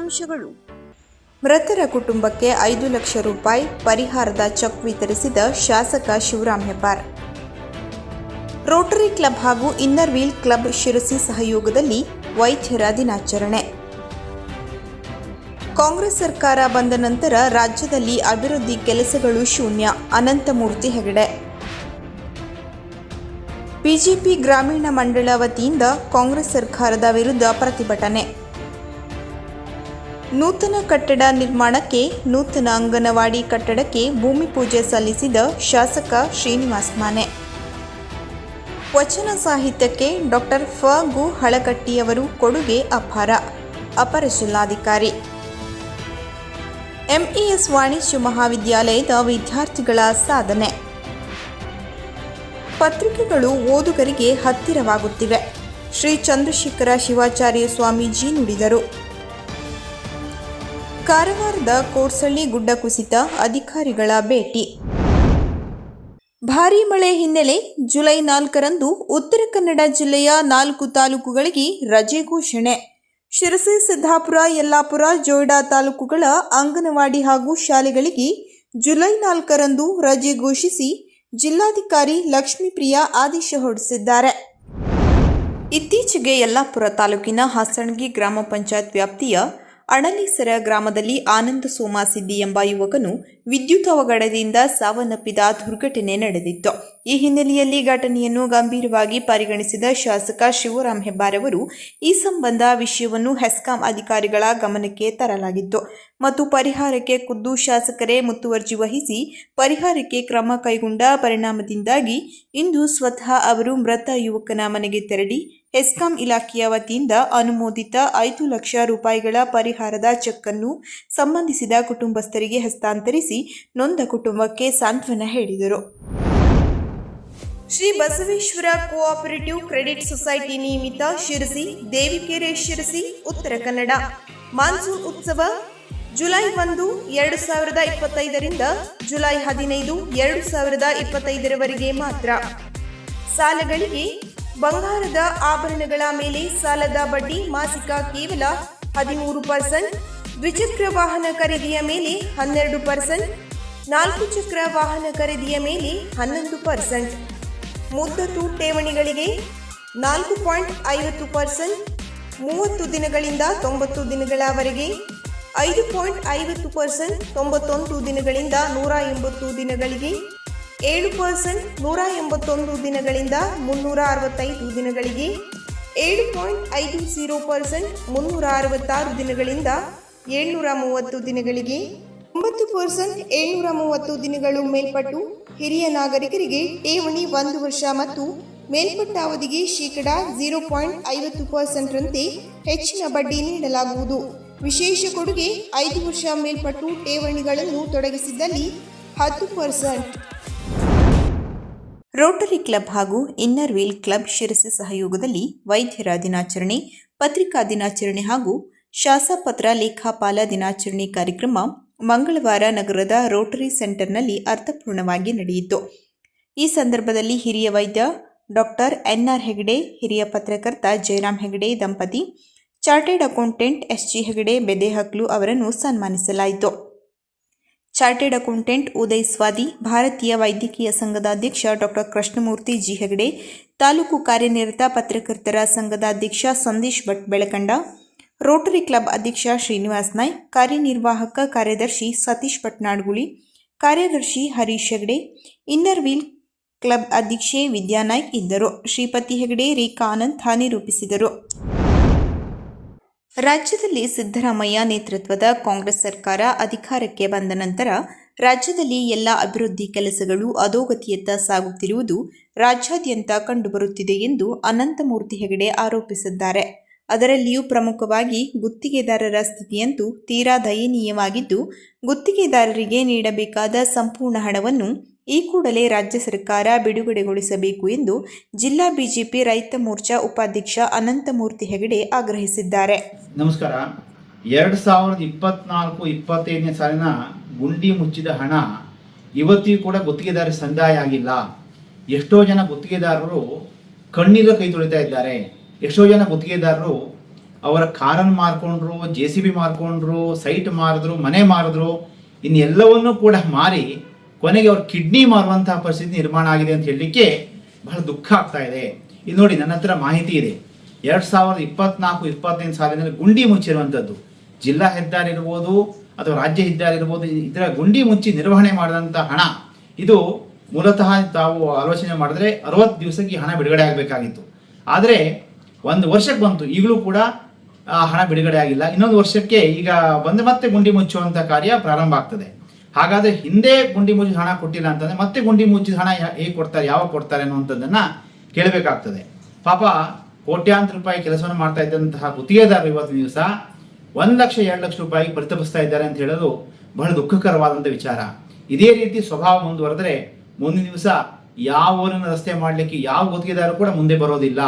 ಮುಖ್ಯಾಂಶಗಳು ಮೃತರ ಕುಟುಂಬಕ್ಕೆ ಐದು ಲಕ್ಷ ರೂಪಾಯಿ ಪರಿಹಾರದ ಚೆಕ್ ವಿತರಿಸಿದ ಶಾಸಕ ಶಿವರಾಮ್ ಹೆಬ್ಬಾರ್. ರೋಟರಿ ಕ್ಲಬ್ ಹಾಗೂ ಇನ್ನರ್ ವೀಲ್ ಕ್ಲಬ್ ಶಿರಸಿ ಸಹಯೋಗದಲ್ಲಿ ವೈದ್ಯರ ದಿನಾಚರಣೆ. ಕಾಂಗ್ರೆಸ್ ಸರ್ಕಾರ ಬಂದ ನಂತರ ರಾಜ್ಯದಲ್ಲಿ ಅಭಿವೃದ್ಧಿ ಕೆಲಸಗಳು ಶೂನ್ಯ, ಅನಂತಮೂರ್ತಿ ಹೆಗಡೆ. ಬಿಜೆಪಿ ಗ್ರಾಮೀಣ ಮಂಡಳ ವತಿಯಿಂದ ಕಾಂಗ್ರೆಸ್ ಸರ್ಕಾರದ ವಿರುದ್ಧ ಪ್ರತಿಭಟನೆ. ನೂತನ ಕಟ್ಟಡ ನಿರ್ಮಾಣಕ್ಕೆ, ನೂತನ ಅಂಗನವಾಡಿ ಕಟ್ಟಡಕ್ಕೆ ಭೂಮಿ ಪೂಜೆ ಸಲ್ಲಿಸಿದ ಶಾಸಕ ಶ್ರೀನಿವಾಸ್ ಮಾನೆ. ವಚನ ಸಾಹಿತ್ಯಕ್ಕೆ ಡಾಕ್ಟರ್ ಫ ಗು ಹಳಕಟ್ಟಿಯವರು ಕೊಡುಗೆ ಅಪಾರ, ಅಪರ ಜಿಲ್ಲಾಧಿಕಾರಿ. ಎಂಇಎಸ್ ವಾಣಿಜ್ಯ ಮಹಾವಿದ್ಯಾಲಯದ ವಿದ್ಯಾರ್ಥಿಗಳ ಸಾಧನೆ. ಪತ್ರಿಕೆಗಳು ಓದುಗರಿಗೆ ಹತ್ತಿರವಾಗುತ್ತಿವೆ. ಶ್ರೀ ಚಂದ್ರಶೇಖರ ಶಿವಾಚಾರ್ಯ ಸ್ವಾಮೀಜಿ ನುಡಿದರು. ಕಾರವಾರದ ಕೋಡ್ಸಳ್ಳಿ ಗುಡ್ಡ ಕುಸಿತ ಅಧಿಕಾರಿಗಳ ಭೇಟಿ. ಭಾರೀ ಮಳೆ ಹಿನ್ನೆಲೆ ಜುಲೈ ನಾಲ್ಕರಂದು ಉತ್ತರ ಕನ್ನಡ ಜಿಲ್ಲೆಯ ನಾಲ್ಕು ತಾಲೂಕುಗಳಿಗೆ ರಜೆ ಘೋಷಣೆ. ಶಿರಸಿ, ಸಿದ್ದಾಪುರ, ಯಲ್ಲಾಪುರ, ಜೋಯ್ಡಾ ತಾಲೂಕುಗಳ ಅಂಗನವಾಡಿ ಹಾಗೂ ಶಾಲೆಗಳಿಗೆ ಜುಲೈ ನಾಲ್ಕರಂದು ರಜೆ ಘೋಷಿಸಿ ಜಿಲ್ಲಾಧಿಕಾರಿ ಲಕ್ಷ್ಮೀಪ್ರಿಯ ಆದೇಶ ಹೊರಡಿಸಿದ್ದಾರೆ. ಇತ್ತೀಚೆಗೆ ಯಲ್ಲಾಪುರ ತಾಲೂಕಿನ ಹಾಸಣಗಿ ಗ್ರಾಮ ಪಂಚಾಯತ್ ವ್ಯಾಪ್ತಿಯ ಅಣಲೀಸರ ಗ್ರಾಮದಲ್ಲಿ ಆನಂದ ಸೋಮ ಸಿದ್ದಿ ಎಂಬ ಯುವಕನು ವಿದ್ಯುತ್ ಅವಘಡದಿಂದ ಸಾವನ್ನಪ್ಪಿದ ದುರ್ಘಟನೆ ನಡೆದಿತ್ತು. ಈ ಹಿನ್ನೆಲೆಯಲ್ಲಿ ಘಟನೆಯನ್ನು ಗಂಭೀರವಾಗಿ ಪರಿಗಣಿಸಿದ ಶಾಸಕ ಶಿವರಾಮ್ ಹೆಬ್ಬಾರ್ ಅವರು ಈ ಸಂಬಂಧ ವಿಷಯವನ್ನು ಹೆಸ್ಕಾಂ ಅಧಿಕಾರಿಗಳ ಗಮನಕ್ಕೆ ತರಲಾಗಿತ್ತು. ಮತ್ತು ಪರಿಹಾರಕ್ಕೆ ಖುದ್ದು ಶಾಸಕರೇ ಮುತುವರ್ಜಿ ವಹಿಸಿ ಪರಿಹಾರಕ್ಕೆ ಕ್ರಮ ಕೈಗೊಂಡ ಪರಿಣಾಮದಿಂದಾಗಿ ಇಂದು ಸ್ವತಃ ಅವರು ಮೃತ ಯುವಕನ ಮನೆಗೆ ತೆರಳಿ ಹೆಸ್ಕಾಂ ಇಲಾಖೆಯ ವತಿಯಿಂದ ಅನುಮೋದಿತ ಐದು ಲಕ್ಷ ರೂಪಾಯಿಗಳ ಪರಿಹಾರದ ಚೆಕ್ ಅನ್ನು ಸಂಬಂಧಿಸಿದ ಕುಟುಂಬಸ್ಥರಿಗೆ ಹಸ್ತಾಂತರಿಸಿ ನೊಂದ ಕುಟುಂಬಕ್ಕೆ ಸಾಂತ್ವನ ಹೇಳಿದರು. Shri Basaveshwara cooperative credit society ನಿಯಮಿತ ಶಿರಸಿ, ದೇವಿಕೆರೆ ಶಿರಸಿ, ಉತ್ತರ ಕನ್ನಡ. ಮಾನ್ಸೂನ್ ಉತ್ಸವ ಜುಲೈ ಒಂದು, ಎರಡು ಸಾವಿರದ ಇಪ್ಪತ್ತೈದರಿಂದ ಜುಲೈ ಹದಿನೈದು, ಎರಡು ಸಾವಿರದ ಇಪ್ಪತ್ತೈದರವರೆಗೆ ಮಾತ್ರ. ಸಾಲಗಳಿಗೆ ಬಂಗಾರದ ಆಭರಣಗಳ ಮೇಲೆ ಸಾಲದ ಬಡ್ಡಿ ಮಾಸಿಕ ಕೇವಲ ಹದಿಮೂರು ಪರ್ಸೆಂಟ್, ದ್ವಿಚಕ್ರ ವಾಹನ ಖರೀದಿಯ ಮೇಲೆ ಹನ್ನೆರಡು ಪರ್ಸೆಂಟ್, ನಾಲ್ಕು ಚಕ್ರ ವಾಹನ ಖರೀದಿಯ ಮೇಲೆ ಹನ್ನೊಂದು ಪರ್ಸೆಂಟ್. ಮುದ್ದತು ಠೇವಣಿಗಳಿಗೆ ನಾಲ್ಕು ಪಾಯಿಂಟ್ ಐವತ್ತು ಪರ್ಸೆಂಟ್, ಮೂವತ್ತು ದಿನಗಳಿಂದ ತೊಂಬತ್ತು ದಿನಗಳವರೆಗೆ ಐದು ಪಾಯಿಂಟ್ ಐವತ್ತು ಪರ್ಸೆಂಟ್, ತೊಂಬತ್ತೊಂದು ದಿನಗಳಿಂದ ನೂರ ಎಂಬತ್ತು ದಿನಗಳಿಗೆ ಏಳು ಪರ್ಸೆಂಟ್ ನೂರ ಎಂಬತ್ತೊಂದು ದಿನಗಳಿಂದ ಮುನ್ನೂರ ಅರವತ್ತೈದು ದಿನಗಳಿಗೆ ಏಳು ಪಾಯಿಂಟ್ ಐದು ಝೀರೋ ಪರ್ಸೆಂಟ್ ಮುನ್ನೂರ ಅರವತ್ತಾರು ದಿನಗಳಿಂದ ಏಳ್ನೂರ ಮೂವತ್ತು ದಿನಗಳಿಗೆ ಒಂಬತ್ತು ಪರ್ಸೆಂಟ್ ಏಳ್ನೂರ ಮೂವತ್ತು ದಿನಗಳು ಮೇಲ್ಪಟ್ಟು ಹಿರಿಯ ನಾಗರಿಕರಿಗೆ ಠೇವಣಿ ಒಂದು ವರ್ಷ ಮತ್ತು ಮೇಲ್ಪಟ್ಟ ಅವಧಿಗೆ ಶೇಕಡ ಝೀರೋ ಪಾಯಿಂಟ್ ಐವತ್ತು ಪರ್ಸೆಂಟ್ರಂತೆ ಹೆಚ್ಚಿನ ಬಡ್ಡಿ ನೀಡಲಾಗುವುದು. ವಿಶೇಷ ಕೊಡುಗೆ ಐದು ವರ್ಷ ಮೇಲ್ಪಟ್ಟು ಠೇವಣಿಗಳನ್ನು ತೊಡಗಿಸಿದಲ್ಲಿ ಹತ್ತು ಪರ್ಸೆಂಟ್. ರೋಟರಿ ಕ್ಲಬ್ ಹಾಗೂ ಇನ್ನರ್ ವೀಲ್ ಕ್ಲಬ್ ಶಿರಸಿ ಸಹಯೋಗದಲ್ಲಿ ವೈದ್ಯರ ದಿನಾಚರಣೆ, ಪತ್ರಿಕಾ ದಿನಾಚರಣೆ ಹಾಗೂ ಶಾಸಪತ್ರ ಲೇಖಾಪಾಲ ದಿನಾಚರಣೆ ಕಾರ್ಯಕ್ರಮ ಮಂಗಳವಾರ ನಗರದ ರೋಟರಿ ಸೆಂಟರ್ನಲ್ಲಿ ಅರ್ಥಪೂರ್ಣವಾಗಿ ನಡೆಯಿತು. ಈ ಸಂದರ್ಭದಲ್ಲಿ ಹಿರಿಯ ವೈದ್ಯ ಡಾಕ್ಟರ್ ಎನ್ಆರ್ ಹೆಗಡೆ, ಹಿರಿಯ ಪತ್ರಕರ್ತ ಜಯರಾಮ್ ಹೆಗಡೆ, ದಂಪತಿ chartered accountant SG Hegde, Bedehaklu ಅವರನ್ನು ಸನ್ಮಾನಿಸಲಾಯಿತು. ಚಾರ್ಟೆಡ್ ಅಕೌಂಟೆಂಟ್ ಉದಯ್ ಸ್ವಾದಿ, ಭಾರತೀಯ ವೈದ್ಯಕೀಯ ಸಂಘದ ಅಧ್ಯಕ್ಷ ಡಾಕ್ಟರ್ ಕೃಷ್ಣಮೂರ್ತಿ ಜಿ ಹೆಗಡೆ ತಾಲೂಕು ಕಾರ್ಯನಿರತ ಪತ್ರಕರ್ತರ ಸಂಘದ ಅಧ್ಯಕ್ಷ ಸಂದೇಶ್ ಭಟ್ ಬೆಳಕಂಡ, ರೋಟರಿ ಕ್ಲಬ್ ಅಧ್ಯಕ್ಷ ಶ್ರೀನಿವಾಸ್ ನಾಯ್, ಕಾರ್ಯನಿರ್ವಾಹಕ ಕಾರ್ಯದರ್ಶಿ ಸತೀಶ್ ಭಟ್ನಾಡ್ಗುಳಿ ಕಾರ್ಯದರ್ಶಿ Harish Hegde, inner wheel club ಅಧ್ಯಕ್ಷೆ ವಿದ್ಯಾನಾಯ್ಕ್ ಇದ್ದರು. ಶ್ರೀಪತಿ ಹೆಗಡೆ, ರೇಖಾ ಆನಂದ್ ನಿರೂಪಿಸಿದರು ರಾಜ್ಯದಲ್ಲಿ ಸಿದ್ದರಾಮಯ್ಯ ನೇತೃತ್ವದ ಕಾಂಗ್ರೆಸ್ ಸರ್ಕಾರ ಅಧಿಕಾರಕ್ಕೆ ಬಂದ ನಂತರ ರಾಜ್ಯದಲ್ಲಿ ಎಲ್ಲ ಅಭಿವೃದ್ಧಿ ಕೆಲಸಗಳು ಅಧೋಗತಿಯತ್ತ ಸಾಗುತ್ತಿರುವುದು ರಾಜ್ಯಾದ್ಯಂತ ಕಂಡುಬರುತ್ತಿದೆ ಎಂದು ಅನಂತಮೂರ್ತಿ ಹೆಗಡೆ ಆರೋಪಿಸಿದ್ದಾರೆ. ಅದರಲ್ಲಿಯೂ ಪ್ರಮುಖವಾಗಿ ಗುತ್ತಿಗೆದಾರರ ಸ್ಥಿತಿಯಂತೂ ತೀರಾ ದಯನೀಯವಾಗಿದ್ದು, ಗುತ್ತಿಗೆದಾರರಿಗೆ ನೀಡಬೇಕಾದ ಸಂಪೂರ್ಣ ಹಣವನ್ನು ಈ ಕೂಡಲೇ ರಾಜ್ಯ ಸರ್ಕಾರ ಬಿಡುಗಡೆಗೊಳಿಸಬೇಕು ಎಂದು ಜಿಲ್ಲಾ ಬಿಜೆಪಿ ರೈತ ಮೋರ್ಚಾ ಉಪಾಧ್ಯಕ್ಷ ಅನಂತಮೂರ್ತಿ ಹೆಗಡೆ ಆಗ್ರಹಿಸಿದ್ದಾರೆ. ನಮಸ್ಕಾರ. ಎರಡು ಸಾವಿರದ ಇಪ್ಪತ್ನಾಲ್ಕು ಇಪ್ಪತ್ತೈದನೇ ಸಾಲಿನ ಗುಂಡಿ ಮುಚ್ಚಿದ ಹಣ ಇವತ್ತಿಗೂ ಕೂಡ ಗುತ್ತಿಗೆದಾರ ಸಂದಾಯ ಆಗಿಲ್ಲ. ಎಷ್ಟೋ ಜನ ಗುತ್ತಿಗೆದಾರರು ಕಣ್ಣೀರ ಕೈ ತೊಳಿತಾ ಇದ್ದಾರೆ. ಎಷ್ಟೋ ಜನ ಗುತ್ತಿಗೆದಾರರು ಅವರ ಕಾರನ್ನು ಮಾರ್ಕೊಂಡ್ರು, ಜೆ ಸಿ ಬಿ ಮಾರ್ಕೊಂಡ್ರು, ಸೈಟ್ ಮಾರಿದ್ರು, ಮನೆ ಮಾರಿದ್ರು, ಇನ್ನೆಲ್ಲವನ್ನೂ ಕೂಡ ಮಾರಿ ಕೊನೆಗೆ ಅವ್ರ ಕಿಡ್ನಿ ಮಾರುವಂತಹ ಪರಿಸ್ಥಿತಿ ನಿರ್ಮಾಣ ಆಗಿದೆ ಅಂತ ಹೇಳಲಿಕ್ಕೆ ಬಹಳ ದುಃಖ ಆಗ್ತಾ ಇದೆ. ಇದು ನೋಡಿ ನನ್ನ ಹತ್ರ ಮಾಹಿತಿ ಇದೆ. ಎರಡು ಸಾವಿರದ ಇಪ್ಪತ್ನಾಲ್ಕು, ಇಪ್ಪತ್ತೈದು ಸಾಲಿನಲ್ಲಿ ಗುಂಡಿ ಮುಚ್ಚಿರುವಂಥದ್ದು ಜಿಲ್ಲಾ ಹೆದ್ದಾರಿ ಇರ್ಬೋದು ಅಥವಾ ರಾಜ್ಯ ಹೆದ್ದಾರಿ ಇರ್ಬೋದು, ಇದರ ಗುಂಡಿ ಮುಚ್ಚಿ ನಿರ್ವಹಣೆ ಮಾಡಿದಂಥ ಹಣ. ಇದು ಮೂಲತಃ ತಾವು ಆಲೋಚನೆ ಮಾಡಿದ್ರೆ ಅರವತ್ತು ದಿವಸಕ್ಕೆ ಹಣ ಬಿಡುಗಡೆ ಆಗಬೇಕಾಗಿತ್ತು. ಆದರೆ ಒಂದು ವರ್ಷಕ್ಕೆ ಬಂತು. ಈಗಲೂ ಕೂಡ ಹಣ ಬಿಡುಗಡೆ ಆಗಿಲ್ಲ. ಇನ್ನೊಂದು ವರ್ಷಕ್ಕೆ ಈಗ ಬಂದು ಮತ್ತೆ ಗುಂಡಿ ಮುಚ್ಚುವಂಥ ಕಾರ್ಯ ಪ್ರಾರಂಭ ಆಗ್ತದೆ. ಹಾಗಾದ್ರೆ ಹಿಂದೆ ಗುಂಡಿ ಮುಚ್ಚಿದ ಹಣ ಕೊಟ್ಟಿಲ್ಲ ಅಂತಂದ್ರೆ ಮತ್ತೆ ಗುಂಡಿ ಮುಚ್ಚಿದ ಹಣ ಹೇಗೆ ಕೊಡ್ತಾರೆ, ಯಾವಾಗ ಕೊಡ್ತಾರೆ ಅನ್ನುವಂಥದ್ದನ್ನ ಕೇಳಬೇಕಾಗ್ತದೆ. ಪಾಪ ಕೋಟ್ಯಾಂತರ ರೂಪಾಯಿ ಕೆಲಸವನ್ನು ಮಾಡ್ತಾ ಇದ್ದಂತಹ ಗುತ್ತಿಗೆದಾರರು ಇವತ್ತು ದಿವಸ ಒಂದು ಲಕ್ಷ ಎರಡು ಲಕ್ಷ ರೂಪಾಯಿ ಪರಿತಪಿಸ್ತಾ ಇದ್ದಾರೆ ಅಂತ ಹೇಳೋದು ಬಹಳ ದುಃಖಕರವಾದಂಥ ವಿಚಾರ. ಇದೇ ರೀತಿ ಸ್ವಭಾವ ಮುಂದುವರೆದ್ರೆ ಮುಂದಿನ ದಿವಸ ಯಾವ ಊರನ್ನು ರಸ್ತೆ ಮಾಡಲಿಕ್ಕೆ ಯಾವ ಗುತ್ತಿಗೆದಾರರು ಕೂಡ ಮುಂದೆ ಬರೋದಿಲ್ಲ.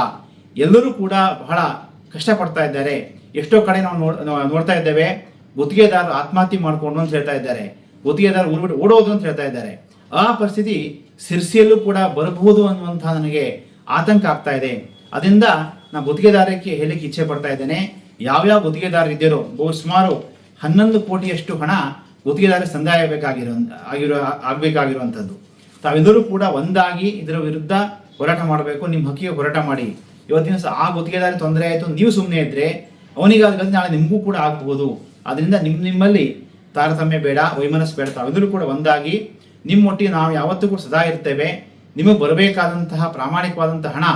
ಎಲ್ಲರೂ ಕೂಡ ಬಹಳ ಕಷ್ಟಪಡ್ತಾ ಇದ್ದಾರೆ. ಎಷ್ಟೋ ಕಡೆ ನಾವು ನೋಡ್ತಾ ಇದ್ದೇವೆ, ಗುತ್ತಿಗೆದಾರರು ಆತ್ಮಹತ್ಯೆ ಮಾಡಿಕೊಂಡು ಅಂತ ಹೇಳ್ತಾ ಇದ್ದಾರೆ. ಗುತ್ತಿಗೆದಾರರು ಊರ್ಬಿಟ್ಟು ಓಡೋದು ಅಂತ ಹೇಳ್ತಾ ಇದ್ದಾರೆ. ಆ ಪರಿಸ್ಥಿತಿ ಸಿರ್ಸಿಯಲ್ಲೂ ಕೂಡ ಬರಬಹುದು ಅನ್ನುವಂಥ ನನಗೆ ಆತಂಕ ಆಗ್ತಾ ಇದೆ. ಅದರಿಂದ ನಾನು ಗುತ್ತಿಗೆದಾರಕ್ಕೆ ಹೇಳಲಿಕ್ಕೆ ಇಚ್ಛೆ ಪಡ್ತಾ ಇದ್ದೇನೆ. ಯಾವ್ಯಾವ ಗುತ್ತಿಗೆದಾರರಿದ್ದೀರೋ ಬಹು ಸುಮಾರು ಹನ್ನೊಂದು ಕೋಟಿಯಷ್ಟು ಹಣ ಗುತ್ತಿಗೆದಾರ ಸಂದಾಯ ಆಗಬೇಕಾಗಿರೋ ಆಗಿರೋ, ಆಗಬೇಕಾಗಿರುವಂಥದ್ದು. ತಾವೆಲ್ಲರೂ ಕೂಡ ಒಂದಾಗಿ ಇದರ ವಿರುದ್ಧ ಹೋರಾಟ ಮಾಡಬೇಕು. ನಿಮ್ಮ ಹಕ್ಕಿಗೆ ಹೋರಾಟ ಮಾಡಿ. ಇವತ್ತಿನ ಸಹ ಆ ಗುತ್ತಿಗೆದಾರ ತೊಂದರೆ ಆಯಿತು. ನೀವು ಸುಮ್ಮನೆ ಇದ್ದರೆ ಅವನಿಗಾದ ನಾಳೆ ನಿಮಗೂ ಕೂಡ ಆಗಬಹುದು. ಅದರಿಂದ ನಿಮ್ಮ ನಿಮ್ಮಲ್ಲಿ ತಾರತಮ್ಯ ಬೇಡ ವೈಮನಸ್ ಬೇಡ ತಾವೆಲ್ಲರೂ ಕೂಡ ಒಂದಾಗಿ ನಿಮ್ಮೊಟ್ಟಿಗೆ ನಾವು ಯಾವತ್ತೂ ಸದಾ ಇರ್ತೇವೆ. ನಿಮಗೆ ಬರಬೇಕಾದಂತಹ ಪ್ರಾಮಾಣಿಕವಾದಂತಹ ಹಣ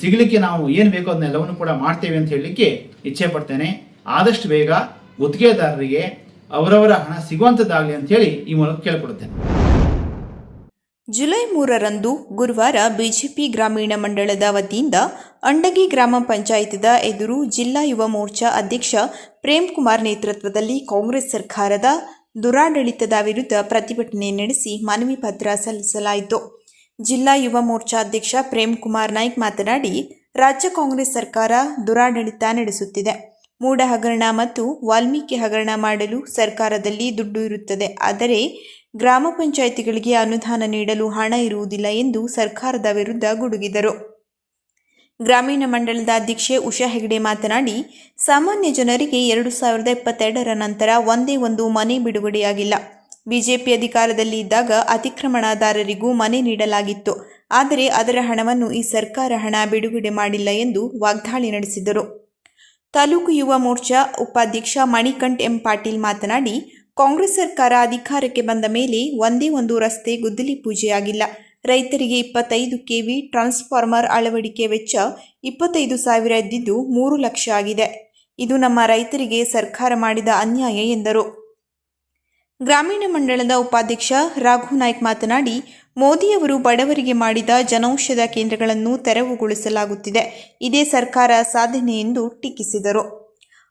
ಸಿಗಲಿಕ್ಕೆ ನಾವು ಏನು ಬೇಕೋ ಅದನ್ನೆಲ್ಲವನ್ನು ಕೂಡ ಮಾಡ್ತೇವೆ ಅಂತ ಹೇಳಲಿಕ್ಕೆ ಇಚ್ಛೆ ಪಡ್ತೇನೆ. ಆದಷ್ಟು ಬೇಗ ಗುತ್ತಿಗೆದಾರರಿಗೆ ಅವರವರ ಹಣ ಸಿಗುವಂಥದ್ದಾಗಲಿ ಅಂತ ಹೇಳಿ ಈ ಮೂಲಕ ಕೇಳ್ಕೊಡುತ್ತೇನೆ. ಜುಲೈ ಮೂರರಂದು ಗುರುವಾರ ಬಿಜೆಪಿ ಗ್ರಾಮೀಣ ಮಂಡಳದ ವತಿಯಿಂದ ಅಂಡಗಿ ಗ್ರಾಮ ಪಂಚಾಯತದ ಎದುರು ಜಿಲ್ಲಾ ಯುವ ಮೋರ್ಚಾ ಅಧ್ಯಕ್ಷ ಪ್ರೇಮ್ ಕುಮಾರ್ ನೇತೃತ್ವದಲ್ಲಿ ಕಾಂಗ್ರೆಸ್ ಸರ್ಕಾರದ ದುರಾಡಳಿತದ ವಿರುದ್ಧ ಪ್ರತಿಭಟನೆ ನಡೆಸಿ ಮನವಿ ಪತ್ರ ಸಲ್ಲಿಸಲಾಯಿತು. ಜಿಲ್ಲಾ ಯುವ ಮೋರ್ಚಾ ಅಧ್ಯಕ್ಷ ಪ್ರೇಮ್ ಕುಮಾರ್ ನಾಯ್ಕ್ ಮಾತನಾಡಿ, ರಾಜ್ಯ ಕಾಂಗ್ರೆಸ್ ಸರ್ಕಾರ ದುರಾಡಳಿತ ನಡೆಸುತ್ತಿದೆ. ಮೂಡ ಹಗರಣ ಮತ್ತು ವಾಲ್ಮೀಕಿ ಹಗರಣ ಮಾಡಲು ಸರ್ಕಾರದಲ್ಲಿ ದುಡ್ಡು ಇರುತ್ತದೆ. ಆದರೆ ಗ್ರಾಮ ಪಂಚಾಯಿತಿಗಳಿಗೆ ಅನುದಾನ ನೀಡಲು ಹಣ ಇರುವುದಿಲ್ಲ ಎಂದು ಸರ್ಕಾರದ ವಿರುದ್ಧ ಗುಡುಗಿದರು. ಗ್ರಾಮೀಣ ಮಂಡಳದ ಅಧ್ಯಕ್ಷೆ ಉಷಾ ಹೆಗಡೆ ಮಾತನಾಡಿ, ಸಾಮಾನ್ಯ ಜನರಿಗೆ ಎರಡು ಸಾವಿರದ ಇಪ್ಪತ್ತೆರಡರ ನಂತರ ಒಂದೇ ಒಂದು ಮನೆ ಬಿಡುಗಡೆಯಾಗಿಲ್ಲ. ಬಿಜೆಪಿ ಅಧಿಕಾರದಲ್ಲಿ ಇದ್ದಾಗ ಅತಿಕ್ರಮಣದಾರರಿಗೂ ಮನೆ ನೀಡಲಾಗಿತ್ತು. ಆದರೆ ಅದರ ಹಣವನ್ನು ಈ ಸರ್ಕಾರ ಹಣ ಬಿಡುಗಡೆ ಮಾಡಿಲ್ಲ ಎಂದು ವಾಗ್ದಾಳಿ ನಡೆಸಿದರು. ತಾಲೂಕು ಯುವ ಮೋರ್ಚಾ ಉಪಾಧ್ಯಕ್ಷ ಮಣಿಕಂಠ್ ಎಂ ಪಾಟೀಲ್ ಮಾತನಾಡಿ ಕಾಂಗ್ರೆಸ್ ಸರ್ಕಾರ ಅಧಿಕಾರಕ್ಕೆ ಬಂದ ಮೇಲೆ ಒಂದೇ ಒಂದು ರಸ್ತೆ ಗುದ್ದಲಿ ಪೂಜೆಯಾಗಿಲ್ಲ. ರೈತರಿಗೆ ಇಪ್ಪತ್ತೈದು ಕೆವಿ ಟ್ರಾನ್ಸ್ಫಾರ್ಮರ್ ಅಳವಡಿಕೆ ವೆಚ್ಚ ಇಪ್ಪತ್ತೈದು ಸಾವಿರ ಇದ್ದಿದ್ದು ಮೂರು ಲಕ್ಷ ಆಗಿದೆ. ಇದು ನಮ್ಮ ರೈತರಿಗೆ ಸರ್ಕಾರ ಮಾಡಿದ ಅನ್ಯಾಯ ಎಂದರು. ಗ್ರಾಮೀಣ ಮಂಡಳದ ಉಪಾಧ್ಯಕ್ಷ ರಾಘು ನಾಯ್ಕ್ ಮಾತನಾಡಿ ಮೋದಿಯವರು ಬಡವರಿಗೆ ಮಾಡಿದ ಜನೌಷಧ ಕೇಂದ್ರಗಳನ್ನು ತೆರವುಗೊಳಿಸಲಾಗುತ್ತಿದೆ. ಇದೇ ಸರ್ಕಾರ ಸಾಧನೆ ಎಂದು ಟೀಕಿಸಿದರು.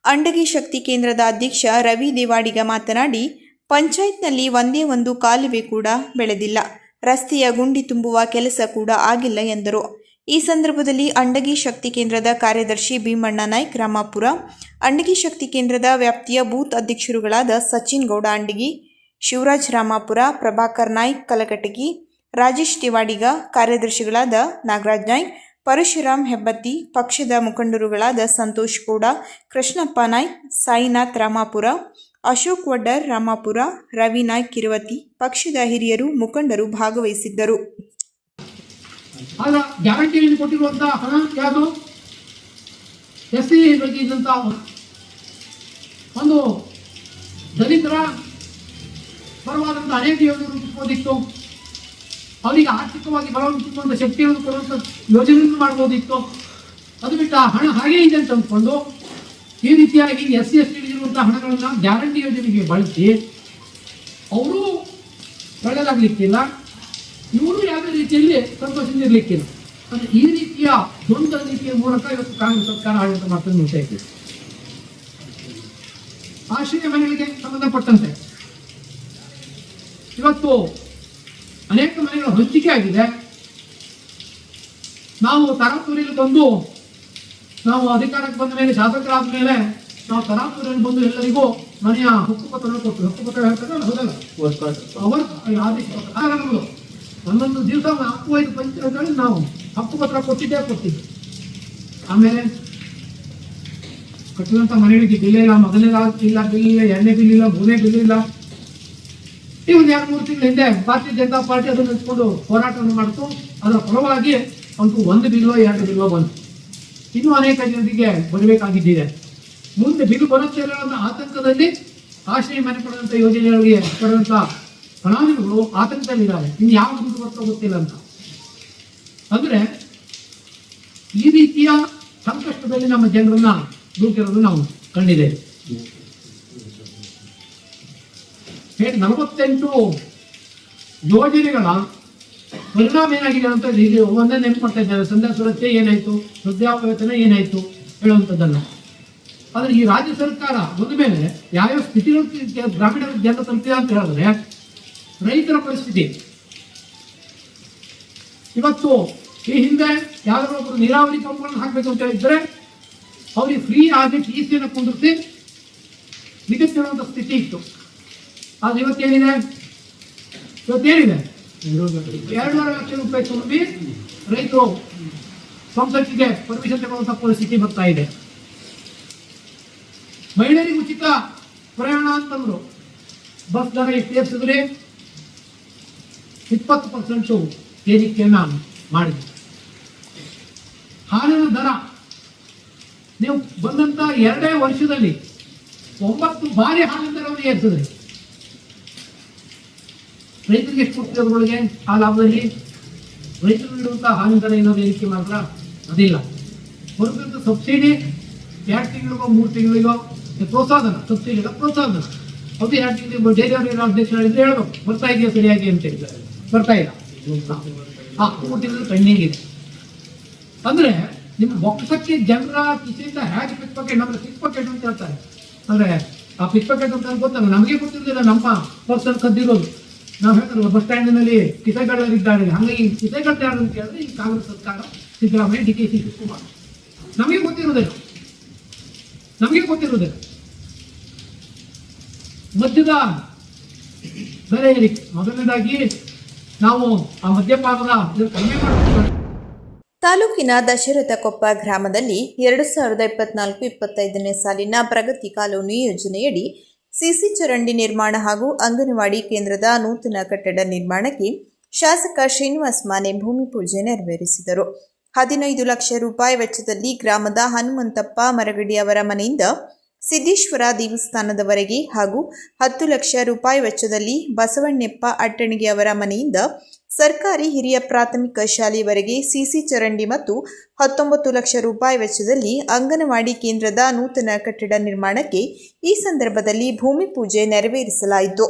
ಅಂಡಗಿ ಶಕ್ತಿ ಕೇಂದ್ರದ ಅಧ್ಯಕ್ಷ ರವಿ ದೇವಾಡಿಗ ಮಾತನಾಡಿ, ಪಂಚಾಯತ್ನಲ್ಲಿ ಒಂದೇ ಒಂದು ಕಾಲುವೆ ಕೂಡ ಬೆಳೆದಿಲ್ಲ. ರಸ್ತೆಯ ಗುಂಡಿ ತುಂಬುವ ಕೆಲಸ ಕೂಡ ಆಗಿಲ್ಲ ಎಂದರು. ಈ ಸಂದರ್ಭದಲ್ಲಿ ಅಂಡಗಿ ಶಕ್ತಿ ಕೇಂದ್ರದ ಕಾರ್ಯದರ್ಶಿ ಭೀಮಣ್ಣ ನಾಯ್ಕ್, ರಾಮಾಪುರ, ಅಂಡಗಿ ಶಕ್ತಿ ಕೇಂದ್ರದ ವ್ಯಾಪ್ತಿಯ ಬೂತ್ ಅಧ್ಯಕ್ಷರುಗಳಾದ ಸಚಿನ್ ಗೌಡ ಅಂಡಗಿ, ಶಿವರಾಜ್ ರಾಮಾಪುರ, ಪ್ರಭಾಕರ್ ನಾಯ್ಕ, ಕಲಕಟಗಿ, ರಾಜೇಶ್ ತಿವಾಡಿಗ ಕಾರ್ಯದರ್ಶಿಗಳಾದ ನಾಗರಾಜ್ ನಾಯ್ಕ್ ಪರಶುರಾಮ್ ಹೆಬ್ಬತ್ತಿ, ಪಕ್ಷದ ಮುಖಂಡರುಗಳಾದ ಸಂತೋಷ್ ಗೌಡ, ಕೃಷ್ಣಪ್ಪ ನಾಯ್ಕ್ ಸಾಯಿನಾಥ್ ರಾಮಾಪುರ, ಅಶೋಕ್ ವಡ್ಡರ್ ರಾಮಾಪುರ, ರವಿ ನಾಯ್ಕ್ ಕಿರುವತಿ ಪಕ್ಷದ ಹಿರಿಯರು, ಮುಖಂಡರು ಭಾಗವಹಿಸಿದ್ದರು. ಒಂದು ದಲಿತರ ಪರವಾದಂಥ ಅನೇಕ ಯೋಜನೆ ಅವರಿಗೆ ಆರ್ಥಿಕವಾಗಿ ಬಲವಂತ ಶಕ್ತಿಯನ್ನು ಕೊಡುವಂಥ ಯೋಜನೆಯನ್ನು ಮಾಡ್ಬೋದಿತ್ತು. ಅದು ಬಿಟ್ಟು ಆ ಹಣ ಹಾಗೇ ಇದೆ ಅಂತ ಅಂದ್ಕೊಂಡು ಈ ರೀತಿಯಾಗಿ ಎಸ್ ಸಿ ಎಸ್ ಟಿಗಿರುವಂಥ ಹಣಗಳನ್ನು ಗ್ಯಾರಂಟಿ ಯೋಜನೆಗೆ ಬಳಸಿ ಅವರು ಒಳ್ಳೆಯದಾಗಲಿಕ್ಕಿಲ್ಲ ಇವರು ಯಾವುದೇ ರೀತಿಯಲ್ಲಿ ಸಂತೋಷದಿಂದಿರಲಿಕ್ಕಿಲ್ಲ. ಅಂದರೆ ಈ ರೀತಿಯ ದ್ವಂದ್ವ ನೀತಿಯ ಮೂಲಕ ಇವತ್ತು ಕಾಂಗ್ರೆಸ್ ಸರ್ಕಾರ ಆಡಳಿತ ಮಾಡ್ತಾ ನೋಡ್ತಾ ಇದ್ದೀವಿ ಆಶ್ರಯ ಮನೆಗಳಿಗೆ ಸಂಬಂಧಪಟ್ಟಂತೆ. ಇವತ್ತು ಅನೇಕ ಮನೆಗಳು ಹಂಚಿಕೆ ಆಗಿದೆ. ನಾವು ತರಾತುರಿಯಲ್ಲಿ ಬಂದು ನಾವು ಅಧಿಕಾರಕ್ಕೆ ಬಂದ ಮೇಲೆ ಶಾಸಕರಾದ ಮೇಲೆ ನಾವು ತರಾತುರಿಯಲ್ಲಿ ಬಂದು ಎಲ್ಲರಿಗೂ ಮನೆಯ ಹಕ್ಕುಪತ್ರ ಕೊಟ್ಟು ಹಕ್ಕುಪತ್ರ ಹೇಳ್ತಾರೆ ಹೌದಲ್ಲ? ಅವರ ಒಂದೊಂದು ದಿವಸ ನಾಲ್ಕು, ಐದು ಪಂಚಾಯತ್ಗಳಲ್ಲಿ ನಾವು ಹಕ್ಕುಪತ್ರ ಕೊಟ್ಟಿದ್ದೇ ಕೊಟ್ಟಿದ್ದೆ. ಆಮೇಲೆ ಕಟ್ಟಿದಂತ ಮನೆಗಳಿಗೆ ಬಿಲ್ ಇಲ್ಲ, ಮೊದಲನೇ ಇಲ್ಲ, ಬಿಲ್ ಇಲ್ಲ ಎರಡನೇ ಬಿಲ್ ಇಲ್ಲ ಮೂರನೇ ಬಿಲ್ ಇಲ್ಲ. ಒಂದು ಎರಡು ಮೂರು ತಿಂಗಳ ಹಿಂದೆ ಭಾರತೀಯ ಜನತಾ ಪಾರ್ಟಿ ಅದನ್ನು ನಿಂತ್ಕೊಂಡು ಹೋರಾಟವನ್ನು ಮಾಡ್ತು. ಅದರ ಫಲವಾಗಿ ಅವನು ಒಂದು ಬಿಲ್ಲೋ ಎರಡು ಬಿಲ್ಲೋ ಬಂತು. ಇನ್ನೂ ಅನೇಕ ಜನರಿಗೆ ಬರಬೇಕಾಗಿದ್ದಿದೆ. ಮುಂದೆ ಬಿಲ್ ಬರುತ್ತೆ ಅನ್ನೋ ಆತಂಕದಲ್ಲಿ ಆಶ್ರಯ ಮನೆ ಪಡೆದಂಥ ಯೋಜನೆಗಳಿಗೆ ಪಡೆದಂತ ಫಲಾನುಭವಿಗಳು ಆತಂಕದಲ್ಲಿದ್ದಾರೆ. ಇನ್ನು ಯಾವ ದುಡ್ಡು ಬರ್ತೋ ಗೊತ್ತಿಲ್ಲ ಅಂತ. ಅಂದ್ರೆ ಈ ರೀತಿಯ ಸಂಕಷ್ಟದಲ್ಲಿ ನಮ್ಮ ಜನರನ್ನ ದೂಕಿರೋದು ನಾವು ಕಂಡಿದ್ದೇವೆ. ಹೇಳಿ, ನಲವತ್ತೆಂಟು ಯೋಜನೆಗಳ ಪರಿಣಾಮ ಏನಾಗಿದೆ ಅಂತ ಇಲ್ಲಿ ಒಂದೇ ನೆನಪು ಮಾಡ್ತಾ ಇದ್ದಾರೆ ಸಂಧ್ಯಾ ಸುರಕ್ಷೆ ಏನಾಯ್ತು? ವೃದ್ಧಾಪ್ಯವೇತನ ಏನಾಯ್ತು? ಹೇಳುವಂಥದ್ದಲ್ಲ. ಆದರೆ ಈ ರಾಜ್ಯ ಸರ್ಕಾರ ಬಂದ ಮೇಲೆ ಯಾವ್ಯಾವ ಸ್ಥಿತಿಗಳು ಕೆ- ಗ್ರಾಮೀಣ ಜನ ತಲುಪಿದೆ ಅಂತ ಹೇಳಿದ್ರೆ, ರೈತರ ಪರಿಸ್ಥಿತಿ. ಇವತ್ತು ಈ ಹಿಂದೆ ಯಾರೋ ಒಬ್ಬರು ನೀರಾವರಿ ಪಂಪ್ಗಳನ್ನು ಹಾಕಬೇಕು ಅಂತ ಹೇಳಿದ್ರೆ, ಅವ್ರಿಗೆ ಫ್ರೀ ಆಗಿ ಟಿ ಸಿಯನ್ನು ಕುಂದಿರ್ಸಿ ನಿಗದಿರುವಂಥ ಸ್ಥಿತಿ ಇತ್ತು. ಆದ್ರೆ ಇವತ್ತೇನಿದೆ? ಇವತ್ತೇನಿದೆ? ಎರಡೂವರೆ ಲಕ್ಷ ರೂಪಾಯಿ ತುಂಬಿ ರೈತರು ಸಂಸತ್ತಿಗೆ ಪರ್ಮಿಷನ್ ತಗೊಳ್ಳುವಂಥ ಪರಿಸ್ಥಿತಿ ಬರ್ತಾ ಇದೆ. ಮಹಿಳೆಯರಿಗೆ ಉಚಿತ ಪ್ರಯಾಣ ಅಂತಂದ್ರು ಬಸ್ ದರ ಎಷ್ಟು ಇಪ್ಪತ್ತು ಪರ್ಸೆಂಟು ಏರಿಕೆಯನ್ನ ಮಾಡಿದೆ ಹಾಲಿನ ದರ, ನೀವು ಬಂದಂತ ಎರಡೇ ವರ್ಷದಲ್ಲಿ ಒಂಬತ್ತು ಬಾರಿ ಹಾಲಿನ ದರವನ್ನು ಏರಿಸಿದ್ರಿ. ರೈತರಿಗೆ ಎಷ್ಟು ಕೊಡ್ತೀವಿ ಆ ಲಾಭದಲ್ಲಿ ರೈತರು ನೀಡುವಂಥ ಹಾಲಿನ ದರ ಏನಾದ್ರು ಏರಿಕೆ ಮಾಡಿದ್ರ ಅದಿಲ್ಲ. ಬರುತ್ತಂತ ಸಬ್ಸಿಡಿ ಎರಡು ತಿಂಗಳಿಗೋ, ಮೂರು ತಿಂಗಳಿಗೋ ಪ್ರೋತ್ಸಾಹನ ಸಬ್ಸಿಡಿ ಪ್ರೋತ್ಸಾಹನ ಅದು ಎರಡು ತಿಂಗಳು ಡೈರಿ ಏನೋ ಅಧ್ಯಕ್ಷ ಹೇಳಿದ್ರೆ ಹೇಳ್ಬೇಕು. ಬರ್ತಾ ಇದೆಯಾ ಸರಿಯಾಗಿ ಅಂತ ಹೇಳಿದ್ದಾರೆ ಬರ್ತಾ ಇಲ್ಲ. ಆ, ಮೂರು ತಿಂಗಳು ಇದೆ. ಅಂದರೆ ನಿಮ್ಮ ಬೊಕ್ಕಸಕ್ಕೆ ಜನರ ಕಿಸೆಯಿಂದ ಹೇಗೆ ಪಿಕ್ ಪಾಕೆಟ್ ಅಂದರೆ ಪಿಕ್ ಪಾಕೆಟ್ ಅಂತ ಹೇಳ್ತಾರೆ. ಅಂದರೆ ಆ ಪಿಕ್ ಪಾಕೆಟ್ ಅಂತ ಗೊತ್ತಲ್ಲ, ನಮಗೆ ಗೊತ್ತಿರಲಿಲ್ಲ ನಮ್ಮ ಪರ್ಸನ್ ಕದ್ದಿರೋದು ನಾವು ಹೇಳ್ತಾರೆ ಬಸ್ ಸ್ಟ್ಯಾಂಡಿನಲ್ಲಿ ಕಿಸೆಗಾರರಿದ್ದಾರೆ ಹಾಗಾಗಿ ಕಿಸೆಗಾರ ಯಾರು ಅಂತ ಹೇಳಿದ್ರೆ ಈ ಕಾಂಗ್ರೆಸ್ ಸರ್ಕಾರ Siddaramaiah, D K C Shivakumar. ನಮಗೆ ಗೊತ್ತಿರೋದಿಲ್ಲ ನಮಗೆ ಗೊತ್ತಿರೋದಿಲ್ಲ ಮದ್ಯದ ಬೆಲೆ ಏರಿಕೆ. ಮೊದಲನೇದಾಗಿ ನಾವು ಆ ಮದ್ಯಪಾನದ ಕಡಿಮೆ ಮಾಡಬೇಕು ತಾಲೂಕಿನ ದಶರಥಕೊಪ್ಪ ಗ್ರಾಮದಲ್ಲಿ ಎರಡು ಸಾವಿರದ ಇಪ್ಪತ್ನಾಲ್ಕು, ಇಪ್ಪತ್ತೈದನೇ ಸಾಲಿನ ಪ್ರಗತಿ ಕಾಲೋನಿ ಯೋಜನೆಯಡಿ ಸಿಸಿ ಚರಂಡಿ ನಿರ್ಮಾಣ ಹಾಗೂ ಅಂಗನವಾಡಿ ಕೇಂದ್ರದ ನೂತನ ಕಟ್ಟಡ ನಿರ್ಮಾಣಕ್ಕೆ ಶಾಸಕ ಶ್ರೀನಿವಾಸ್ ಮಾನೆ ಭೂಮಿ ಪೂಜೆ ನೆರವೇರಿಸಿದರು. ಹದಿನೈದು ಲಕ್ಷ ರೂಪಾಯಿ ವೆಚ್ಚದಲ್ಲಿ ಗ್ರಾಮದ ಹನುಮಂತಪ್ಪ ಮರಗಡಿ ಅವರ ಮನೆಯಿಂದ ಸಿದ್ದೇಶ್ವರ ದೇವಸ್ಥಾನದವರೆಗೆ ಹಾಗೂ ಹತ್ತು ಲಕ್ಷ ರೂಪಾಯಿ ವೆಚ್ಚದಲ್ಲಿ ಬಸವಣ್ಣಪ್ಪ ಅಟ್ಟಣಿಗೆ ಅವರ ಮನೆಯಿಂದ ಸರ್ಕಾರಿ ಹಿರಿಯ ಪ್ರಾಥಮಿಕ ಶಾಲೆಯವರೆಗೆ ಸಿಸಿ ಚರಂಡಿ ಮತ್ತು ಹತ್ತೊಂಬತ್ತು ಲಕ್ಷ ರೂಪಾಯಿ ವೆಚ್ಚದಲ್ಲಿ ಅಂಗನವಾಡಿ ಕೇಂದ್ರದ ನೂತನ ಕಟ್ಟಡ ನಿರ್ಮಾಣಕ್ಕೆ ಈ ಸಂದರ್ಭದಲ್ಲಿ ಭೂಮಿ ಪೂಜೆ ನೆರವೇರಿಸಲಾಯಿತು.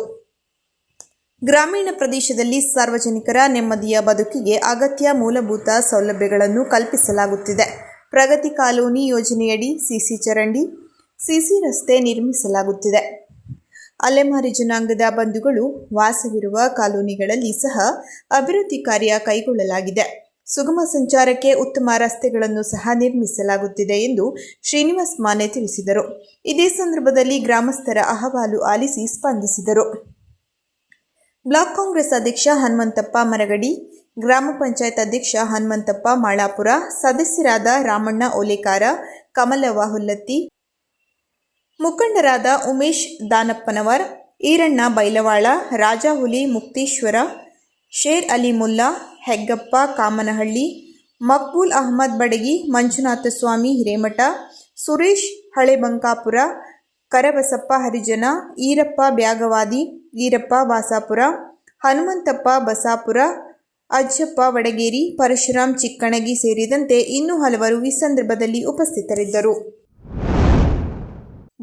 ಗ್ರಾಮೀಣ ಪ್ರದೇಶದಲ್ಲಿ ಸಾರ್ವಜನಿಕರ ನೆಮ್ಮದಿಯ ಬದುಕಿಗೆ ಅಗತ್ಯ ಮೂಲಭೂತ ಸೌಲಭ್ಯಗಳನ್ನು ಕಲ್ಪಿಸಲಾಗುತ್ತಿದೆ. ಪ್ರಗತಿ ಕಾಲೋನಿ ಯೋಜನೆಯಡಿ ಸಿಸಿ ಚರಂಡಿ, ಸಿಸಿ ರಸ್ತೆ ನಿರ್ಮಿಸಲಾಗುತ್ತಿದೆ. ಅಲೆಮಾರಿ ಜನಾಂಗದ ಬಂಧುಗಳು ವಾಸವಿರುವ ಕಾಲೋನಿಗಳಲ್ಲಿ ಸಹ ಅಭಿವೃದ್ಧಿ ಕಾರ್ಯ ಕೈಗೊಳ್ಳಲಾಗಿದೆ. ಸುಗಮ ಸಂಚಾರಕ್ಕೆ ಉತ್ತಮ ರಸ್ತೆಗಳನ್ನು ಸಹ ನಿರ್ಮಿಸಲಾಗುತ್ತಿದೆ ಎಂದು ಶ್ರೀನಿವಾಸ್ ಮಾನೆ ತಿಳಿಸಿದರು. ಇದೇ ಸಂದರ್ಭದಲ್ಲಿ ಗ್ರಾಮಸ್ಥರ ಅಹವಾಲು ಆಲಿಸಿ ಸ್ಪಂದಿಸಿದರು. ಬ್ಲಾಕ್ ಕಾಂಗ್ರೆಸ್ ಅಧ್ಯಕ್ಷ ಹನುಮಂತಪ್ಪ ಮರಗಡಿ, ಗ್ರಾಮ ಪಂಚಾಯತ್ ಅಧ್ಯಕ್ಷ ಹನುಮಂತಪ್ಪ ಮಾಳಾಪುರ, ಸದಸ್ಯರಾದ ರಾಮಣ್ಣ ಓಲೇಕಾರ ಕಮಲವ್ವ ಹುಲ್ಲತ್ತಿ ಮುಖಂಡರಾದ ಉಮೇಶ್ ದಾನಪ್ಪನವರ್, ಈರಣ್ಣ ಬೈಲವಾಳ, ರಾಜಾಹುಲಿ ಮುಕ್ತೀಶ್ವರ, ಶೇರ್ ಅಲಿ ಮುಲ್ಲಾ, ಹೆಗ್ಗಪ್ಪ ಕಾಮನಹಳ್ಳಿ, ಮಕ್ಬೂಲ್ ಅಹಮದ್ ಬಡಗಿ, ಮಂಜುನಾಥ ಸ್ವಾಮಿ ಹಿರೇಮಠ, ಸುರೇಶ್ ಹಳೆಬಂಕಾಪುರ, ಕರಬಸಪ್ಪ ಹರಿಜನ, ಈರಪ್ಪ ಬ್ಯಾಗವಾದಿ, ಈರಪ್ಪ ವಾಸಾಪುರ, ಹನುಮಂತಪ್ಪ ಬಸಾಪುರ, ಅಜ್ಜಪ್ಪ ವಡಗೇರಿ, ಪರಶುರಾಮ್ ಚಿಕ್ಕಣಗಿ ಸೇರಿದಂತೆ ಇನ್ನೂ ಹಲವರು ಈ ಸಂದರ್ಭದಲ್ಲಿ ಉಪಸ್ಥಿತರಿದ್ದರು.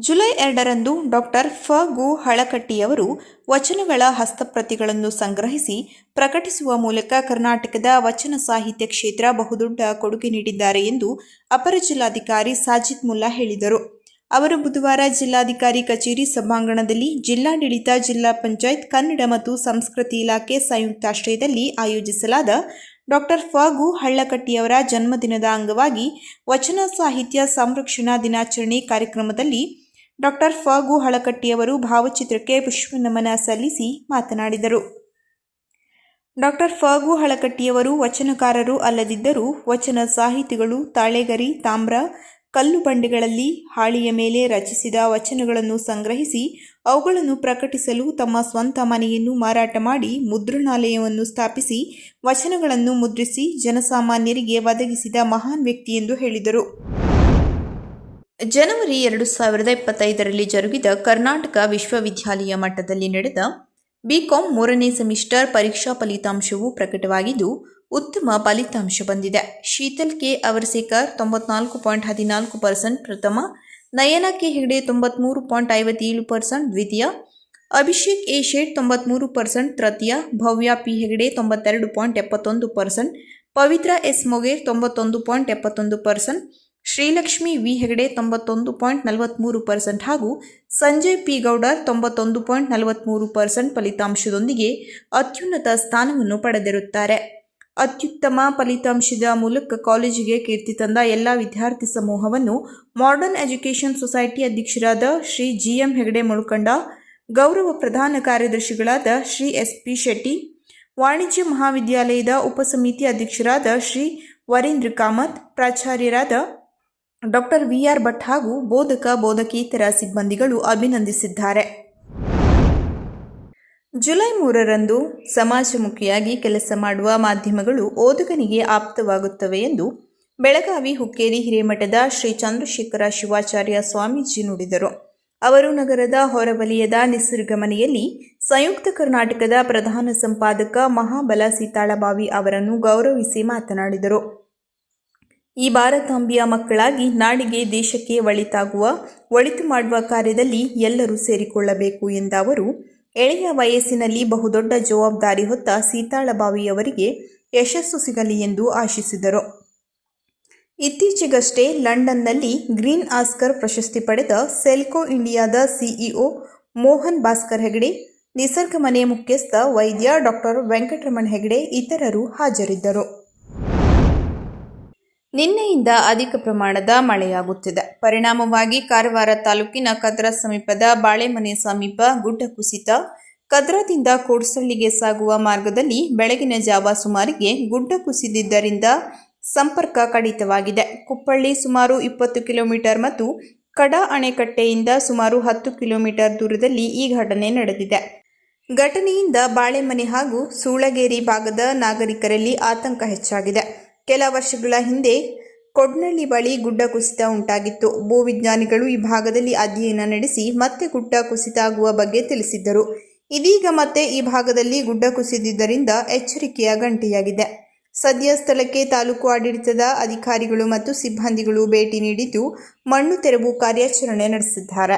ಜುಲೈ ಎರಡರಂದು ಡಾಕ್ಟರ್ ಫ ಗು ಹಳಕಟ್ಟಿಯವರು ವಚನಗಳ ಹಸ್ತಪ್ರತಿಗಳನ್ನು ಸಂಗ್ರಹಿಸಿ ಪ್ರಕಟಿಸುವ ಮೂಲಕ ಕರ್ನಾಟಕದ ವಚನ ಸಾಹಿತ್ಯ ಕ್ಷೇತ್ರ ಬಹುದೊಡ್ಡ ಕೊಡುಗೆ ನೀಡಿದ್ದಾರೆ ಎಂದು ಅಪರ ಜಿಲ್ಲಾಧಿಕಾರಿ ಸಾಜಿತ್ ಮುಲ್ಲಾ ಹೇಳಿದರು. ಅವರು ಬುಧವಾರ ಜಿಲ್ಲಾಧಿಕಾರಿ ಕಚೇರಿ ಸಭಾಂಗಣದಲ್ಲಿ ಜಿಲ್ಲಾಡಳಿತ, ಜಿಲ್ಲಾ ಪಂಚಾಯತ್, ಕನ್ನಡ ಮತ್ತು ಸಂಸ್ಕೃತಿ ಇಲಾಖೆ ಸಂಯುಕ್ತಾಶ್ರಯದಲ್ಲಿ ಆಯೋಜಿಸಲಾದ ಡಾಕ್ಟರ್ ಫಾಗು ಹಳ್ಳಕಟ್ಟಿಯವರ ಜನ್ಮದಿನದ ಅಂಗವಾಗಿ ವಚನ ಸಾಹಿತ್ಯ ಸಂರಕ್ಷಣಾ ದಿನಾಚರಣೆ ಕಾರ್ಯಕ್ರಮದಲ್ಲಿ ಡಾಕ್ಟರ್ ಫಾಗು ಹಳಕಟ್ಟಿಯವರು ಭಾವಚಿತ್ರಕ್ಕೆ ಪುಷ್ಪ ನಮನ ಸಲ್ಲಿಸಿ ಮಾತನಾಡಿದರು. ಡಾಕ್ಟರ್ ಫಾಗು ಹಳಕಟ್ಟಿಯವರು ವಚನಕಾರರು ಅಲ್ಲದಿದ್ದರೂ ವಚನ ಸಾಹಿತಿಗಳು ತಾಳೆಗರಿ, ತಾಮ್ರ, ಕಲ್ಲು ಬಂಡೆಗಳಲ್ಲಿ ಹಾಳಿಯ ಮೇಲೆ ರಚಿಸಿದ ವಚನಗಳನ್ನು ಸಂಗ್ರಹಿಸಿ ಅವುಗಳನ್ನು ಪ್ರಕಟಿಸಲು ತಮ್ಮ ಸ್ವಂತ ಮನೆಯನ್ನು ಮಾರಾಟ ಮಾಡಿ ಮುದ್ರಣಾಲಯವನ್ನು ಸ್ಥಾಪಿಸಿ ವಚನಗಳನ್ನು ಮುದ್ರಿಸಿ ಜನಸಾಮಾನ್ಯರಿಗೆ ಒದಗಿಸಿದ ಮಹಾನ್ ವ್ಯಕ್ತಿ ಎಂದು ಹೇಳಿದರು. ಜನವರಿ ಎರಡು ಸಾವಿರದ ಇಪ್ಪತ್ತೈದರಲ್ಲಿ ಜರುಗಿದ ಕರ್ನಾಟಕ ವಿಶ್ವವಿದ್ಯಾಲಯ ಮಟ್ಟದಲ್ಲಿ ನಡೆದ ಬಿಕಾಂ ಮೂರನೇ ಸೆಮಿಸ್ಟರ್ ಪರೀಕ್ಷಾ ಫಲಿತಾಂಶವು ಪ್ರಕಟವಾಗಿದ್ದು, ಉತ್ತಮ ಫಲಿತಾಂಶ ಬಂದಿದೆ. ಶೀತಲ್ ಕೆ. ಅವರ್ಸೇಕರ್ ತೊಂಬತ್ನಾಲ್ಕು ಪಾಯಿಂಟ್ ಹದಿನಾಲ್ಕು ಪರ್ಸೆಂಟ್, ಪ್ರಥಮ ನಯನ ಕೆ. ಹೆಗಡೆ ತೊಂಬತ್ಮೂರು ಪಾಯಿಂಟ್ ಐವತ್ತೇಳು ಪರ್ಸೆಂಟ್, ದ್ವಿತೀಯ ಅಭಿಷೇಕ್ ಎ. ಶೇಟ್ ತೊಂಬತ್ಮೂರು ಪರ್ಸೆಂಟ್, ತೃತೀಯ ಭವ್ಯ ಪಿ. ಹೆಗಡೆ ತೊಂಬತ್ತೆರಡು ಪಾಯಿಂಟ್ ಎಪ್ಪತ್ತೊಂದು ಪರ್ಸೆಂಟ್, ಪವಿತ್ರ ಎಸ್. ಮೊಗೇರ್ ತೊಂಬತ್ತೊಂದು ಪಾಯಿಂಟ್ ಎಪ್ಪತ್ತೊಂದು ಪರ್ಸೆಂಟ್ ಶ್ರೀಲಕ್ಷ್ಮಿ ವಿ ಹೆಗಡೆ ತೊಂಬತ್ತೊಂದು ಪಾಯಿಂಟ್ ನಲವತ್ತ್ಮೂರು ಪರ್ಸೆಂಟ್ ಹಾಗೂ ಸಂಜಯ್ ಪಿ ಗೌಡರ್ ತೊಂಬತ್ತೊಂದು ಪಾಯಿಂಟ್ ನಲವತ್ತ್ಮೂರು ಪರ್ಸೆಂಟ್ ಫಲಿತಾಂಶದೊಂದಿಗೆ ಅತ್ಯುನ್ನತ ಸ್ಥಾನವನ್ನು ಪಡೆದಿರುತ್ತಾರೆ. ಅತ್ಯುತ್ತಮ ಫಲಿತಾಂಶದ ಮೂಲಕ ಕಾಲೇಜಿಗೆ ಕೀರ್ತಿ ತಂದ ಎಲ್ಲ ವಿದ್ಯಾರ್ಥಿ ಸಮೂಹವನ್ನು ಮಾಡರ್ನ್ ಎಜುಕೇಷನ್ ಸೊಸೈಟಿ ಅಧ್ಯಕ್ಷರಾದ ಶ್ರೀ ಜಿ ಎಂ ಹೆಗಡೆ ಮುಳುಕಂಡ, ಗೌರವ ಪ್ರಧಾನ ಕಾರ್ಯದರ್ಶಿಗಳಾದ ಶ್ರೀ ಎಸ್ ಪಿ ಶೆಟ್ಟಿ, ವಾಣಿಜ್ಯ ಮಹಾವಿದ್ಯಾಲಯದ ಉಪಸಮಿತಿ ಅಧ್ಯಕ್ಷರಾದ ಶ್ರೀ ವರೀಂದ್ರ ಕಾಮತ್, ಪ್ರಾಚಾರ್ಯರಾದ ಡಾಕ್ಟರ್ ವಿ ಆರ್ ಭಟ್ ಹಾಗೂ ಬೋಧಕ, ಬೋಧಕೇತರ ಸಿಬ್ಬಂದಿಗಳು ಅಭಿನಂದಿಸಿದ್ದಾರೆ. ಜುಲೈ ಮೂರರಂದು ಸಮಾಜಮುಖಿಯಾಗಿ ಕೆಲಸ ಮಾಡುವ ಮಾಧ್ಯಮಗಳು ಓದುಗನಿಗೆ ಆಪ್ತವಾಗುತ್ತವೆ ಎಂದು ಬೆಳಗಾವಿ ಹುಕ್ಕೇರಿ ಹಿರೇಮಠದ ಶ್ರೀ ಚಂದ್ರಶೇಖರ ಶಿವಾಚಾರ್ಯ ಸ್ವಾಮೀಜಿ ನುಡಿದರು. ಅವರು ನಗರದ ಹೊರವಲಯದ ನಿಸರ್ಗಮನೆಯಲ್ಲಿ ಸಂಯುಕ್ತ ಕರ್ನಾಟಕದ ಪ್ರಧಾನ ಸಂಪಾದಕ ಮಹಾಬಲ ಸೀತಾಳಬಾವಿ ಅವರನ್ನು ಗೌರವಿಸಿ ಮಾತನಾಡಿದರು. ಈ ಭಾರತಾಂಬಿಯ ಮಕ್ಕಳಾಗಿ ನಾಡಿಗೆ ದೇಶಕ್ಕೆ ಒಳಿತಾಗುವ, ಒಳಿತು ಮಾಡುವ ಕಾರ್ಯದಲ್ಲಿ ಎಲ್ಲರೂ ಸೇರಿಕೊಳ್ಳಬೇಕು ಎಂದ ಅವರು, ಎಳೆಯ ವಯಸ್ಸಿನಲ್ಲಿ ಬಹುದೊಡ್ಡ ಜವಾಬ್ದಾರಿ ಹೊತ್ತ ಸೀತಾಳಬಾವಿಯವರಿಗೆ ಯಶಸ್ಸು ಸಿಗಲಿ ಎಂದು ಆಶಿಸಿದರು. ಇತ್ತೀಚೆಗಷ್ಟೇ ಲಂಡನ್ನಲ್ಲಿ ಗ್ರೀನ್ ಆಸ್ಕರ್ ಪ್ರಶಸ್ತಿ ಪಡೆದ ಸೆಲ್ಕೋ ಇಂಡಿಯಾದ ಸಿಇಒ ಮೋಹನ್ ಭಾಸ್ಕರ್ ಹೆಗಡೆ, ನಿಸರ್ಗ ಮನೆ ಮುಖ್ಯಸ್ಥ ವೈದ್ಯ ಡಾಕ್ಟರ್ ವೆಂಕಟರಮಣ ಹೆಗಡೆ, ಇತರರು ಹಾಜರಿದ್ದರು. ನಿನ್ನೆಯಿಂದ ಅಧಿಕ ಪ್ರಮಾಣದ ಮಳೆಯಾಗುತ್ತಿದೆ. ಪರಿಣಾಮವಾಗಿ ಕಾರವಾರ ತಾಲೂಕಿನ ಕದ್ರಾ ಸಮೀಪದ ಬಾಳೆಮನೆ ಸಮೀಪ ಗುಡ್ಡ ಕುಸಿತ. ಕದ್ರಾದಿಂದ ಕೋಡ್ಸಳ್ಳಿಗೆ ಸಾಗುವ ಮಾರ್ಗದಲ್ಲಿ ಬೆಳಗಿನ ಜಾವ ಸುಮಾರಿಗೆ ಗುಡ್ಡ ಕುಸಿದಿದ್ದರಿಂದ ಸಂಪರ್ಕ ಕಡಿತವಾಗಿದೆ. ಕುಪ್ಪಳ್ಳಿ ಸುಮಾರು ಇಪ್ಪತ್ತು ಕಿಲೋಮೀಟರ್ ಮತ್ತು ಕಡಾ ಅಣೆಕಟ್ಟೆಯಿಂದ ಸುಮಾರು ಹತ್ತು ಕಿಲೋಮೀಟರ್ ದೂರದಲ್ಲಿ ಈ ಘಟನೆ ನಡೆದಿದೆ. ಘಟನೆಯಿಂದ ಬಾಳೆಮನೆ ಹಾಗೂ ಸೂಳಗೇರಿ ಭಾಗದ ನಾಗರಿಕರಲ್ಲಿ ಆತಂಕ ಹೆಚ್ಚಾಗಿದೆ. ಕೆಲ ವರ್ಷಗಳ ಹಿಂದೆ ಕೊಡ್ನಳ್ಳಿ ಬಳಿ ಗುಡ್ಡ ಕುಸಿತ ಉಂಟಾಗಿತ್ತು. ಭೂವಿಜ್ಞಾನಿಗಳು ಈ ಭಾಗದಲ್ಲಿ ಅಧ್ಯಯನ ನಡೆಸಿ ಮತ್ತೆ ಗುಡ್ಡ ಕುಸಿತ ಆಗುವ ಬಗ್ಗೆ ತಿಳಿಸಿದ್ದರು. ಇದೀಗ ಮತ್ತೆ ಈ ಭಾಗದಲ್ಲಿ ಗುಡ್ಡ ಕುಸಿದಿದ್ದರಿಂದ ಎಚ್ಚರಿಕೆಯ ಗಂಟೆಯಾಗಿದೆ. ಸದ್ಯ ಸ್ಥಳಕ್ಕೆ ತಾಲೂಕು ಆಡಳಿತದ ಅಧಿಕಾರಿಗಳು ಮತ್ತು ಸಿಬ್ಬಂದಿಗಳು ಭೇಟಿ ನೀಡಿದ್ದು ಮಣ್ಣು ತೆರವು ಕಾರ್ಯಾಚರಣೆ ನಡೆಸಿದ್ದಾರೆ.